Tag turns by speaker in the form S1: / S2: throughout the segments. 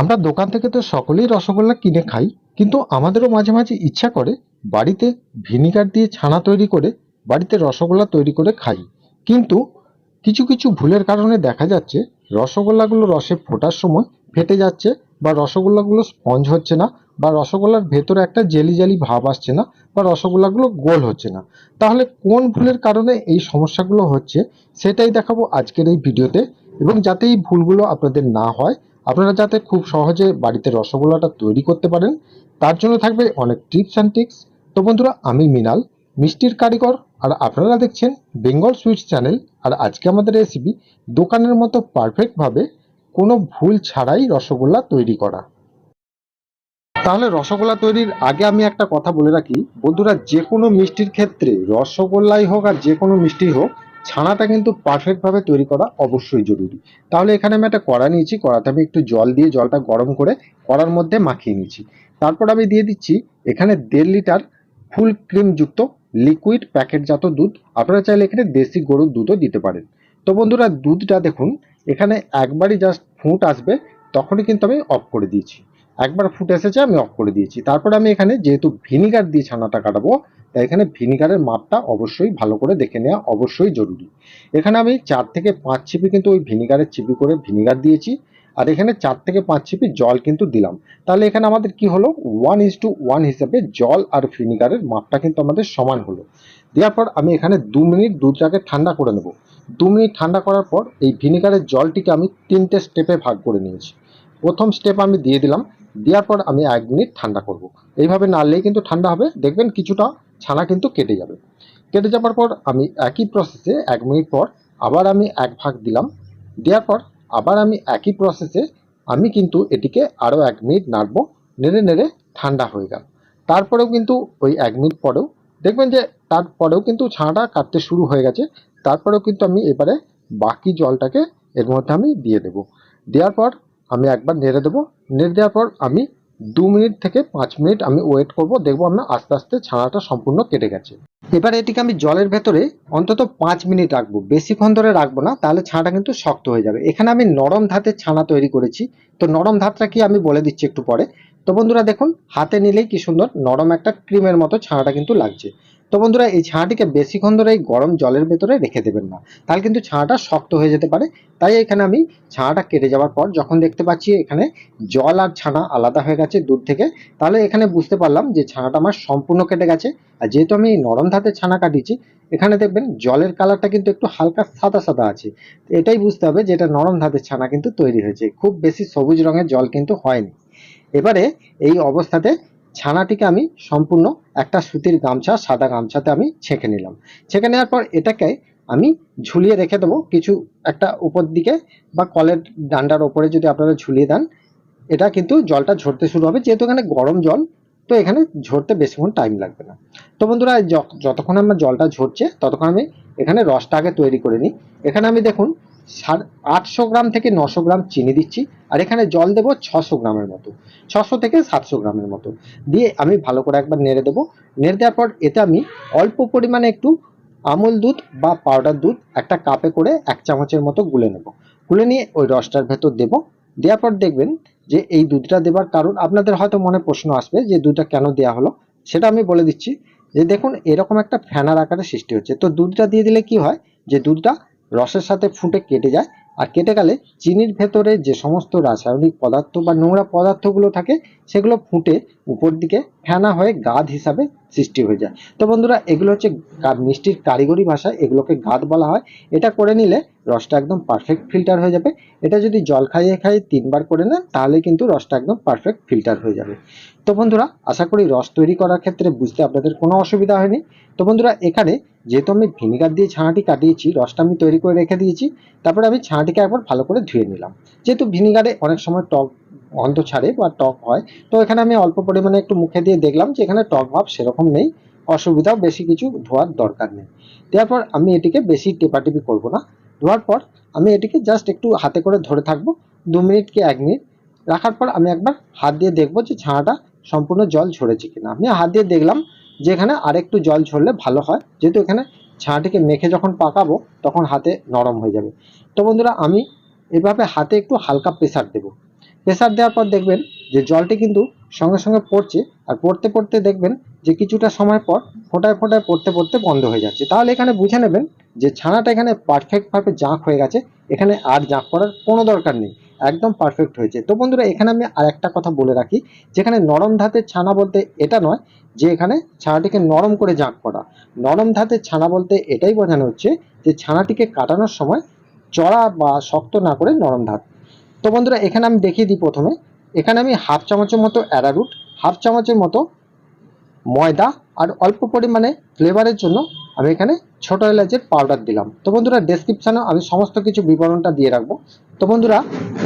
S1: আমরা দোকান থেকে তো সকলেই রসগোল্লা কিনে খাই, কিন্তু আমাদেরও মাঝে মাঝে ইচ্ছা করে বাড়িতে ভিনিগার দিয়ে ছানা তৈরি করে বাড়িতে রসগোল্লা তৈরি করে খাই। কিন্তু কিছু কিছু ভুলের কারণে দেখা যাচ্ছে, রসগোল্লাগুলো রসে ফোটার সময় ফেটে যাচ্ছে বা রসগোল্লাগুলো স্পঞ্জ হচ্ছে না বা রসগোল্লার ভেতরে একটা জেলি জেলি ভাব আসছে না বা রসগোল্লাগুলো গোল হচ্ছে না। তাহলে কোন ভুলের কারণে এই সমস্যাগুলো হচ্ছে, সেটাই দেখাবো আজকের এই ভিডিওতে। এবং যাতে এই ভুলগুলো আপনাদের না হয় আপনারা যাতে খুব সহজে বাড়িতে রসগোল্লাটা তৈরি করতে পারেন, তার জন্য থাকবে অনেক টিপস অ্যান্ড টিক্স তো বন্ধুরা, আমি মিনাল, মিষ্টির কারিগর, আর আপনারা দেখছেন বেঙ্গল সুইটস চ্যানেল। আর আজকে আমাদের রেসিপি দোকানের মতো পারফেক্টভাবে কোনো ভুল ছাড়াই রসগোল্লা তৈরি করা। তাহলে রসগোল্লা তৈরির আগে আমি একটা কথা বলে রাখি। বন্ধুরা যে কোনো মিষ্টির ক্ষেত্রে রসগোল্লাই হোক আর যে কোনো মিষ্টি হোক ছানাটা কিন্তু পারফেক্টভাবে তৈরি করা অবশ্যই জরুরি। তাহলে এখানে আমি একটা কড়া নিয়েছি, কড়াতে আমি একটু জল দিয়ে জলটা গরম করে কড়ার মধ্যে মাখিয়ে নিয়েছি। তারপর আমি দিয়ে দিচ্ছি এখানে দেড় লিটার ফুল ক্রিমযুক্ত লিকুইড প্যাকেটজাত দুধ। আপনারা চাইলে এখানে দেশি গরুর দুধও দিতে পারেন। তো বন্ধুরা, দুধটা দেখুন, এখানে একবারই জাস্ট ফুট আসবে, তখনই কিন্তু আমি অফ করে দিয়েছি। একবার ফুট এসেছে, আমি অফ করে দিয়েছি। তারপর আমি এখানে যেহেতু ভিনিগার দিয়ে ছানাটা কাটাবো তাই এখানে ভিনিগারের মাপটা অবশ্যই ভালো করে দেখে নেওয়া অবশ্যই জরুরি। এখানে আমি চার থেকে পাঁচ ছিপি কিন্তু ওই ভিনিগারের চিপি করে ভিনিগার দিয়েছি, আর এখানে চার থেকে পাঁচ ছিপি জল কিন্তু দিলাম। তাহলে এখানে আমাদের কি হলো? ওয়ান ইস টু ওয়ান হিসেবে জল আর ভিনিগারের মাপটা কিন্তু আমাদের সমান হলো। দেওয়ার পর আমি এখানে দু মিনিট দুধটাকে ঠান্ডা করে নেব। দু মিনিট ঠান্ডা করার পর এই ভিনিগারের জলটিকে আমি তিনটে স্টেপে ভাগ করে নিয়েছি। প্রথম স্টেপ আমি দিয়ে দিলাম, দেওয়ার পর আমি এক মিনিট ঠান্ডা করব। এইভাবে নাড়লেই কিন্তু ঠান্ডা হবে। দেখবেন কিছুটা ছানা কিন্তু কেটে যাবে। কেটে যাওয়ার পর আমি একই প্রসেসে এক মিনিট পর আবার আমি এক ভাগ দিলাম। দেওয়ার পর আবার আমি একই প্রসেসে আমি কিন্তু এটিকে আরও এক মিনিট নাড়ব, নেড়ে নেড়ে ঠান্ডা হয়ে গেল। তারপরেও কিন্তু ওই এক মিনিট পরেও দেখবেন যে তারপরেও কিন্তু ছানাটা কাটতে শুরু হয়ে গেছে। তারপরেও কিন্তু আমি এবারে বাকি জলটাকে এর মধ্যে আমি দিয়ে দেবো। দেওয়ার পর আমি একবার নেড়ে দেবো। নেড়ে দেওয়ার পর আমি দু মিনিট থেকে পাঁচ মিনিট আমি ওয়েট করব, দেখব আমরা আস্তে আস্তে ছানাটা সম্পূর্ণ কেটে গেছে। এবার এটিকে আমি জলের ভেতরে অন্তত পাঁচ মিনিট রাখব। বেশিক্ষণ ধরে রাখব না, তাহলে ছানাটা কিন্তু শক্ত হয়ে যাবে। এখানে আমি নরম ধাতের ছানা তৈরি করেছি। তো নরম ধাতটা কি আমি বলে দিচ্ছি একটু পরে। তো বন্ধুরা দেখুন, হাতে নিলেই কি সুন্দর, নরম একটা ক্রিমের মতো ছানাটা কিন্তু লাগছে। তো বন্ধুরা, এই ছানাটিকে বেশিক্ষণ ধরে এই গরম জলের ভেতরে রেখে দেবেন না। তাহলে কিন্তু ছানাটা শক্ত হয়ে যেতে পারে। তাই এখানে আমি ছানাটা কেটে যাওয়ার পর যখন দেখতে পাচ্ছি এখানে জল আর ছানা আলাদা হয়ে গেছে দুধ থেকে, তাহলে এখানে বুঝতে পারলাম যে ছানাটা আমার সম্পূর্ণ কেটে গেছে। আর যেহেতু আমি নরম ধাতের ছানা কাটিয়েছি, এখানে দেখবেন জলের কালারটা কিন্তু একটু হালকা সাদা সাদা আছে। এটাই বুঝতে হবে যে এটা নরম ধাতের ছানা কিন্তু তৈরি হয়েছে। খুব বেশি সবুজ রঙের জল কিন্তু হয়নি। এবারে এই অবস্থাতে ছানাটিকে আমি সম্পূর্ণ একটা সুতির গামছা, সাদা গামছাতে আমি ছেঁকে নিলাম। ছেঁকে নেওয়ার পর এটাকে আমি ঝুলিয়ে রেখে দেবো কিছু একটা উপর দিকে বা কলের ডান্ডার ওপরে যদি আপনারা ঝুলিয়ে দেন, এটা কিন্তু জলটা ঝরতে শুরু হবে। যেহেতু এখানে গরম জল, তো এখানে ঝরতে বেশিক্ষণ টাইম লাগবে না। তো বন্ধুরা যতক্ষণ আমার জলটা ঝরছে, ততক্ষণ আমি এখানে রসটা আগে তৈরি করে নিই। এখানে আমি দেখুন আটশো গ্রাম থেকে নশো গ্রাম চিনি দিচ্ছি, আর এখানে জল দেবো ছশো গ্রামের মতো। ছশো থেকে সাতশো গ্রামের মতো। দিয়ে আমি ভালো করে একবার নেড়ে দেবো। নেড়ে দেওয়ার পর এতে আমি অল্প পরিমাণে একটু আমুল দুধ বা পাউডার দুধ একটা কাপে করে এক চামচের মতো গুলে নেব। গুলে নিয়ে ওই রসটার ভেতর দেবো। দেওয়ার পর দেখবেন যে এই দুধটা দেবার কারণ আপনাদের হয়তো মনে প্রশ্ন আসবে যে দুধটা কেন দেওয়া হলো? সেটা আমি বলে দিচ্ছি যে দেখুন, এরকম একটা ফ্যানার আকারে সৃষ্টি হচ্ছে। তো দুধটা দিয়ে দিলে কি হয়? যে দুধটা রসের সাথে ফুটে কেটে যায় আর কেটে গেলে চিনির ভেতরে যে সমস্ত রাসায়নিক পদার্থ বা নোংরা পদার্থগুলো থাকে সেগুলো ফুটে উপর দিকে ফেনা হয়ে গাদ হিসাবে সৃষ্টি হয়ে যায়। তো বন্ধুরা, এগুলো হচ্ছে মিষ্টির কারিগরি ভাষায় এগুলোকে গাদ বলা হয়। এটা করে নিলে রসটা একদম পারফেক্ট ফিল্টার হয়ে যাবে। এটা যদি জল খাইয়ে খাইয়ে তিনবার করে নেন, তাহলে কিন্তু রসটা একদম পারফেক্ট ফিল্টার হয়ে যাবে। তো বন্ধুরা, আশা করি রস তৈরি করার ক্ষেত্রে বুঝতে আপনাদের কোনো অসুবিধা হয়নি। তো বন্ধুরা, এখানে যেহেতু আমি ভিনিগার দিয়ে ছানাটি কাটিয়েছি, রসটা আমি তৈরি করে রেখে দিয়েছি, তারপরে আমি ছানাটিকে একবার ভালো করে ধুয়ে নিলাম। যেহেতু ভিনিগারে অনেক সময় টক গন্ধ ছাড়ে বা টক হয়। তো এখানে আমি অল্প পরিমাণে একটু মুখে দিয়ে দেখলাম যে এখানে টক ভাব সেরকম নেই, অসুবিধাও বেশি কিছু ধোয়ার দরকার নেই। দেওয়ার পর আমি এটিকে বেশি টেপাটেপি করব না। ধোয়ার পর আমি এটিকে জাস্ট একটু হাতে করে ধরে থাকব, দু মিনিট কি এক মিনিট। রাখার পর আমি একবার হাত দিয়ে দেখব যে ছানাটা সম্পূর্ণ জল ঝরেছে কিনা। আমি হাত দিয়ে দেখলাম যে এখানে আরেকটু জল ঝরলে ভালো হয়। যেহেতু এখানে ছানাটিকে মেখে যখন পাকাবো, তখন হাতে নরম হয়ে যাবে। তো বন্ধুরা, আমি এভাবে হাতে একটু হালকা প্রেসার দেবো। প্রেসার দেওয়ার পর দেখবেন যে জলটি কিন্তু সঙ্গে সঙ্গে পড়ছে আর পড়তে পড়তে দেখবেন যে কিছুটা সময় পর ফোটায় ফোটায় পড়তে পড়তে বন্ধ হয়ে যাচ্ছে। তাহলে এখানে বুঝে নেবেন যে ছানাটা এখানে পারফেক্টভাবে জাঁক হয়ে গেছে, এখানে আর জাঁক করার কোনো দরকার নেই, একদম পারফেক্ট হয়েছে। তো বন্ধুরা, এখানে আমি আর একটা কথা বলে রাখি, যেখানে নরম ধাতের ছানা বলতে এটা নয় যে এখানে ছানাটিকে নরম করে জাঁক করা। নরম ধাতের ছানা বলতে এটাই বোঝানো হচ্ছে যে ছানাটিকে কাটানোর সময় চড়া বা শক্ত না করে নরম ধাত তো বন্ধুরা, এখানে আমি দেখিয়ে দিই প্রথমে। এখানে আমি হাফ চামচের মতো অ্যারারুট হাফ চামচের মতো ময়দা আর অল্প পরিমাণে ফ্লেভারের জন্য আমি এখানে ছোট এলাচের পাউডার দিলাম। তো বন্ধুরা ডেসক্রিপশানে আমি সমস্ত কিছু বিবরণটা দিয়ে রাখব। তো বন্ধুরা,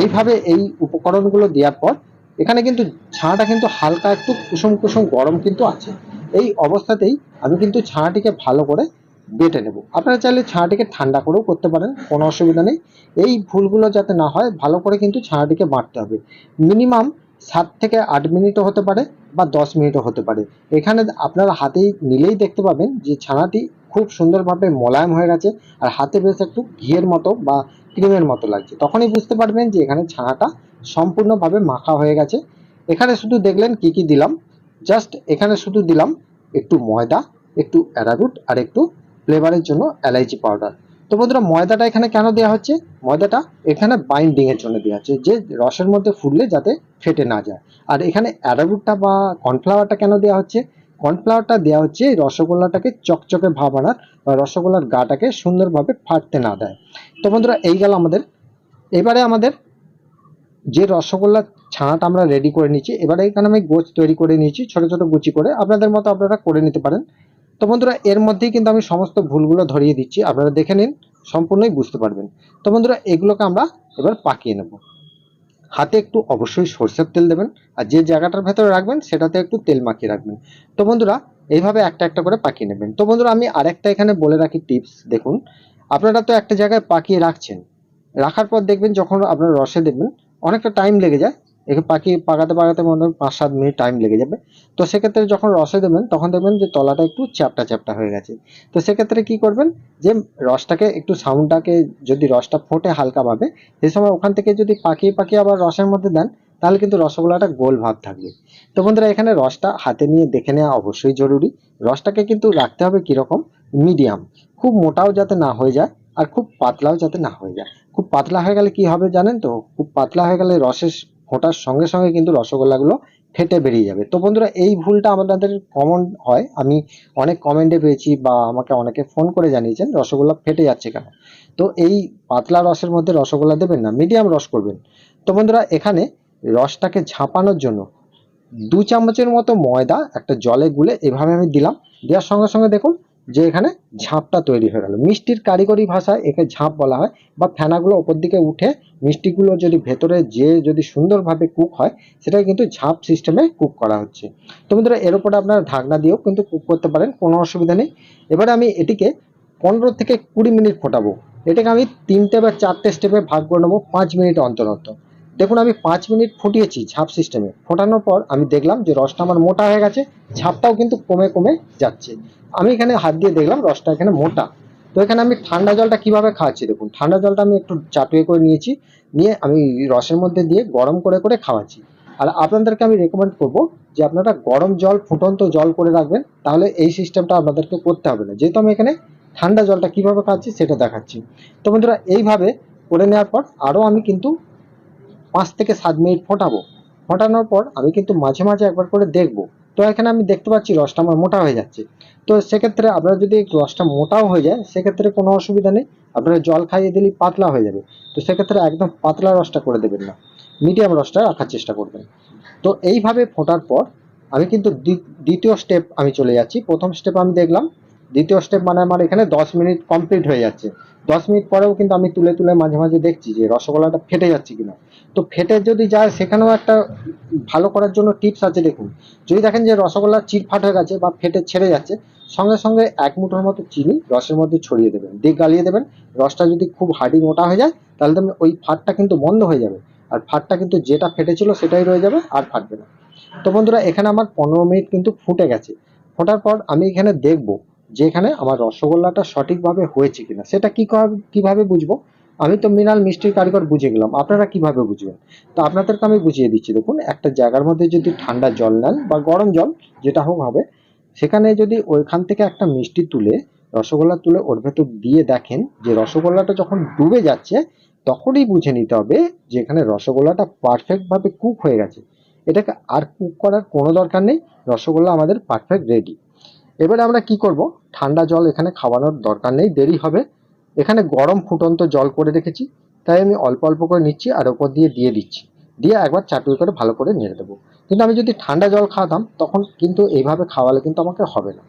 S1: এইভাবে এই উপকরণগুলো দেওয়ার পর, এখানে কিন্তু ছানাটা কিন্তু হালকা একটু কুসুম কুসুম গরম কিন্তু আছে। এই অবস্থাতেই আমি কিন্তু ছানাটিকে ভালো করে বেটে নেব। আপনারা চাইলে ছানাটিকে ঠান্ডা করেও করতে পারেন, কোনো অসুবিধা নেই। এই ভুলগুলো যাতে না হয়, ভালো করে কিন্তু ছানাটিকে বাটতে হবে। মিনিমাম সাত থেকে আট মিনিটও হতে পারে বা দশ মিনিটও হতে পারে। এখানে আপনারা হাতেই নিলেই দেখতে পাবেন যে ছানাটি খুব সুন্দরভাবে মোলায়েম হয়ে গেছে, আর হাতে বেশ একটু ঘিয়ের মতো বা ক্রিমের মতো লাগছে। তখনই বুঝতে পারবেন যে এখানে ছানাটা সম্পূর্ণভাবে মাখা হয়ে গেছে। এখানে শুধু দেখলেন কি কি দিলাম। জাস্ট এখানে শুধু দিলাম একটু ময়দা, একটু অ্যারারুট, আর একটু ফ্লেভারের জন্য এলাইচি পাউডার তো বন্ধুরা, ময়দাটা এখানে কেন দেওয়া হচ্ছে? ময়দাটা এখানে বাইন্ডিং এর জন্য দেওয়া হচ্ছে, যে রসের মধ্যে ফুললে যাতে ফেটে না যায়। আর এখানে অ্যারারুটটা বা কর্নফ্লাওয়ারটা কেন দেওয়া হচ্ছে? কর্নফ্লাওয়ারটা দেওয়া হচ্ছে রসগোল্লাটাকে চকচকে ভাব আনার বা রসগোল্লার গাটাকে সুন্দরভাবে ফাটতে না দেয়। তো বন্ধুরা, এই গেল আমাদের। এবারে আমাদের যে রসগোল্লা ছানাটা আমরা রেডি করে নিচ্ছি, এবারে এখানে আমি গোছ তৈরি করে নিয়েছি, ছোট ছোট গুচি করে। আপনাদের মতো আপনারা করে নিতে পারেন। তো বন্ধুরা, এর মধ্যেই কিন্তু আমি সমস্ত ভুলগুলো ধরিয়ে দিচ্ছি। আপনারা দেখে নিন, সম্পূর্ণই বুঝতে পারবেন। তো বন্ধুরা, এগুলোকে আমরা এবার পাকিয়ে নেব। হাতে একটু অবশ্যই সরষের তেল দেবেন আর যে জায়গাটার ভেতরে রাখবেন, সেটাতে একটু তেল মাখিয়ে রাখবেন। তো বন্ধুরা, এইভাবে একটা একটা করে পাকিয়ে নেবেন। তো বন্ধুরা, আমি আরেকটা এখানে বলে রাখি টিপস। দেখুন, আপনারা তো একটা জায়গায় পাকিয়ে রাখছেন। রাখার পর দেখবেন যখন আপনারা রসে দেবেন, অনেকটা টাইম লেগে যায়। একে পাকিয়ে পাকাতে পাকাতে মনে হয় পাঁচ সাত মিনিট টাইম লেগে যাবে। তো সেক্ষেত্রে যখন রসে দেবেন, তখন দেখবেন যে তলাটা একটু চ্যাপটা চ্যাপটা হয়ে গেছে। তো সেক্ষেত্রে কি করবেন যে রসটাকে একটু সাউন্ডটাকে যদি রসটা ফোটে হালকাভাবে সে সময় ওখান থেকে যদি পাকিয়ে পাকিয়ে আবার রসের মধ্যে দেন, তাহলে কিন্তু রসগোল্লাটা গোল ভাব থাকবে। তো বন্ধুরা, এখানে রসটা হাতে নিয়ে দেখে নেওয়া অবশ্যই জরুরি। রসটাকে কিন্তু রাখতে হবে কীরকম? মিডিয়াম। খুব মোটাও যাতে না হয়ে যায় আর খুব পাতলাও যাতে না হয়ে যায়। খুব পাতলা হয়ে গেলে কি হবে জানেন তো? খুব পাতলা হয়ে গেলে রসের ফোটার সঙ্গে সঙ্গে কিন্তু রসগোল্লাগুলো ফেটে বেরিয়ে যাবে। তো বন্ধুরা, এই ভুলটা আমাদের কমন হয়। আমি অনেক কমেন্টে পেয়েছি বা আমাকে অনেকে ফোন করে জানিয়েছেন রসগোল্লা ফেটে যাচ্ছে কেন। তো এই পাতলা রসের মধ্যে রসগোল্লা দেবেন না মিডিয়াম রস করবেন। তো বন্ধুরা, এখানে রসটাকে ঝাঁপানোর জন্য দু চামচের মতো ময়দা একটা জলে গুলে এভাবে আমি দিলাম। দেওয়ার সঙ্গে সঙ্গে দেখুন যে এখানে ঝাঁপটা তৈরি হয়ে গেল। মিষ্টির কারিগরি ভাষায় একে ঝাঁপ বলা হয় বা ফেনাগুলো ওপর দিকে উঠে মিষ্টিগুলো যদি ভেতরে যে যদি সুন্দরভাবে কুক হয়, সেটাকে কিন্তু ঝাঁপ সিস্টেমে কুক করা হচ্ছে। তো বন্ধুরা, এর উপরে আপনারা ঢাকনা দিয়েও কিন্তু কুক করতে পারেন, কোনো অসুবিধা নেই। এবারে আমি এটিকে পনেরো থেকে কুড়ি মিনিট ফোটাবো। এটাকে আমি তিনটে বা চারটে স্টেপে ভাগ করে নেব, পাঁচ মিনিট অন্তর অন্তর। দেখুন, আমি পাঁচ মিনিট ফুটিয়েছি ঝাপ সিস্টেমে ফোটানোর পর আমি দেখলাম যে রসটা আমার মোটা হয়ে গেছে, ঝাঁপটাও কিন্তু কমে কমে যাচ্ছে। আমি এখানে হাত দিয়ে দেখলাম রসটা এখানে মোটা। তো এখানে আমি ঠান্ডা জলটা কীভাবে খাওয়াচ্ছি দেখুন, ঠান্ডা জলটা আমি একটু চাটুয়ে করে নিয়েছি, নিয়ে আমি রসের মধ্যে দিয়ে গরম করে করে খাওয়াচ্ছি। আর আপনাদেরকে আমি রেকমেন্ড করব যে আপনারা গরম জল, ফুটন্ত জল করে রাখবেন, তাহলে এই সিস্টেমটা আপনাদেরকে করতে হবে না। যেহেতু আমি এখানে ঠান্ডা জলটা কীভাবে খাচ্ছি সেটা দেখাচ্ছি। তো বন্ধুরা, এইভাবে করে নেওয়ার পর আরও আমি কিন্তু পাঁচ থেকে সাত মিনিট ফোটাবো। ফোটানোর পর আমি কিন্তু মাঝে মাঝে একবার করে দেখব। তো এখানে আমি দেখতে পাচ্ছি রসটা আমার মোটা হয়ে যাচ্ছে। তো সেক্ষেত্রে আপনার যদি রসটা মোটাও হয়ে যায়, সেক্ষেত্রে কোনো অসুবিধা নেই। আপনারা জল খাইয়ে দিলেই পাতলা হয়ে যাবে। তো সেক্ষেত্রে একদম পাতলা রসটা করে দেবেন না। মিডিয়াম রসটা রাখার চেষ্টা করবেন। তো এইভাবে ফোটার পর আমি কিন্তু দ্বি- দ্বিতীয় স্টেপ আমি চলে যাচ্ছি। প্রথম স্টেপ আমি দেখলাম দ্বিতীয় স্টেপ মানে আমার এখানে দশ মিনিট কমপ্লিট হয়ে যাচ্ছে। দশ মিনিট পরেও কিন্তু আমি তুলে তুলে মাঝে মাঝে দেখছি যে রসগোল্লাটা ফেটে যাচ্ছে কিনা। তো ফেটে যদি যায়, সেখানেও একটা ভালো করার জন্য টিপস আছে দেখুন। যদি দেখেন যে রসগোল্লা চিটফাট হয়ে গেছে বা ফেটে ছেড়ে যাচ্ছে, সঙ্গে সঙ্গে এক মুঠোর মতো চিনি রসের মধ্যে ছড়িয়ে দেবেন। দিয়ে গালিয়ে দেবেন। রসটা যদি খুব হার্ডি মোটা হয়ে যায়, তাহলে দেখবেন ওই ফাটটা কিন্তু বন্ধ হয়ে যাবে। আর ফাটটা কিন্তু যেটা ফেটেছিল সেটাই রয়ে যাবে, আর ফাটবে না। তো বন্ধুরা, এখানে আমার পনেরো মিনিট কিন্তু ফুটে গেছে। ফোটার পর আমি এখানে দেখব যে এখানে আমার রসগোল্লাটা সঠিকভাবে হয়েছে কিনা, সেটা কি কীভাবে বুঝব? আমি তো মৃণাল মিষ্টির কারিগর বুঝে গেলাম, আপনারা কীভাবে বুঝবেন? তো আপনাদেরকে আমি বুঝিয়ে দিচ্ছি, দেখুন, একটা জায়গার মধ্যে যদি ঠান্ডা জল নেন বা গরম জল, যেটা হোক হবে, সেখানে যদি ওইখান থেকে একটা মিষ্টি তুলে, রসগোল্লা তুলে ওর ভেতর দিয়ে দেখেন যে রসগোল্লাটা যখন ডুবে যাচ্ছে, তখনই বুঝে নিতে হবে যে এখানে রসগোল্লাটা পারফেক্ট ভাবে কুক হয়ে গেছে। এটাকে আর কুক করার কোনো দরকার নেই, রসগোল্লা আমাদের পারফেক্ট রেডি এবারে আমরা কি করব? ঠান্ডা জল এখানে খাওয়ানোর দরকার নেই, দেরি হবে। এখানে গরম ফুটন্ত জল করে রেখেছি, তাই আমি অল্প অল্প করে নিচ্ছি আর ওপর দিয়ে দিয়ে দিচ্ছি। দিয়ে একবার চাটুই করে ভালো করে নেড়ে দেবো। কিন্তু আমি যদি ঠান্ডা জল খাওয়াতাম, তখন কিন্তু এইভাবে খাওয়ালে কিন্তু আমাকে হবে না।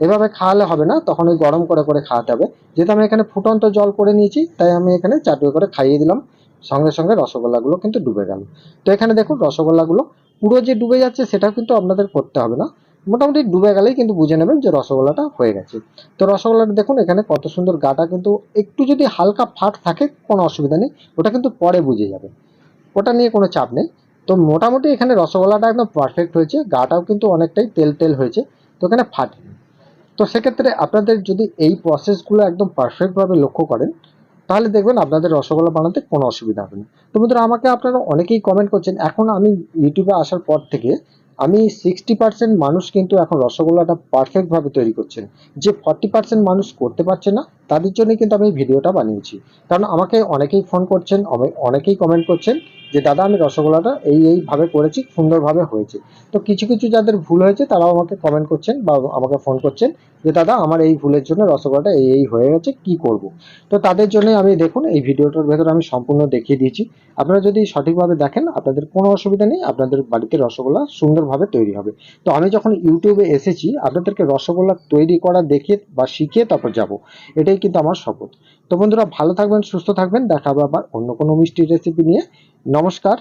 S1: এভাবে খাওয়ালে হবে না, তখন ওই গরম করে করে খাওয়াতে হবে। যেহেতু আমি এখানে ফুটন্ত জল করে নিয়েছি, তাই আমি এখানে চাটুই করে খাইয়ে দিলাম। সঙ্গে সঙ্গে রসগোল্লাগুলো কিন্তু ডুবে গেল। তো এখানে দেখুন, রসগোল্লাগুলো পুরো যে ডুবে যাচ্ছে, সেটাও কিন্তু আপনাদের করতে হবে না। মোটামুটি ডুবে গেলেই কিন্তু বুঝে নেবেন যে রসগোল্লাটা হয়ে গেছে। তো রসগোল্লাটা দেখুন, এখানে কত সুন্দর গাটা কিন্তু একটু যদি হালকা ফাট থাকে, কোনো অসুবিধা নেই, ওটা কিন্তু পরে বুঝে যাবে। ওটা নিয়ে কোনো চাপ নেই। তো মোটামুটি এখানে রসগোল্লাটা একদম পারফেক্ট হয়েছে, গাটাও কিন্তু অনেকটাই তেল তেল হয়েছে, তো এখানে ফাটেনি তো সেক্ষেত্রে আপনাদের যদি এই প্রসেসগুলো একদম পারফেক্টভাবে লক্ষ্য করেন, তাহলে দেখবেন আপনাদের রসগোল্লা বানাতে কোনো অসুবিধা হবে না। তো বন্ধুরা, আমাকে আপনারা অনেকেই কমেন্ট করছেন, এখন আমি ইউটিউবে আসার পর থেকে আমি সিক্সটি পার্সেন্ট মানুষ কিন্তু এখন রসগোল্লাটা পারফেক্টভাবে তৈরি করছেন যে ফর্টি পার্সেন্ট মানুষ করতে পারছে না, তাদের জন্যই কিন্তু আমি ভিডিওটা বানিয়েছি। কারণ আমাকে অনেকেই ফোন করছেন, অনেকেই কমেন্ট করছেন যে, দাদা, আমি রসগোল্লাটা এই এইভাবে করেছি, সুন্দরভাবে হয়েছে। তো কিছু কিছু যাদের ভুল হয়েছে, তারাও আমাকে কমেন্ট করছেন বা আমাকে ফোন করছেন যে, দাদা, আমার এই ভুলের জন্য রসগোল্লাটা এই এই হয়ে গেছে, কি করব? তো তাদের জন্য আমি, দেখুন, এই ভিডিওটার ভেতরে আমি সম্পূর্ণ দেখিয়ে দিয়েছি। আপনারা যদি সঠিকভাবে দেখেন, আপনাদের কোনো অসুবিধা নেই, আপনাদের বাড়িতে রসগোল্লা সুন্দরভাবে তৈরি হবে। তো আমি যখন ইউটিউবে এসেছি, আপনাদেরকে রসগোল্লা তৈরি করা দেখে বা শিখিয়ে তারপর যাব। এটাই কিন্তু আমার শপথ। তো বন্ধুরা, ভালো থাকবেন, সুস্থ থাকবেন। দেখা হবে আবার অন্য কোনো মিষ্টির রেসিপি নিয়ে। নমস্কার।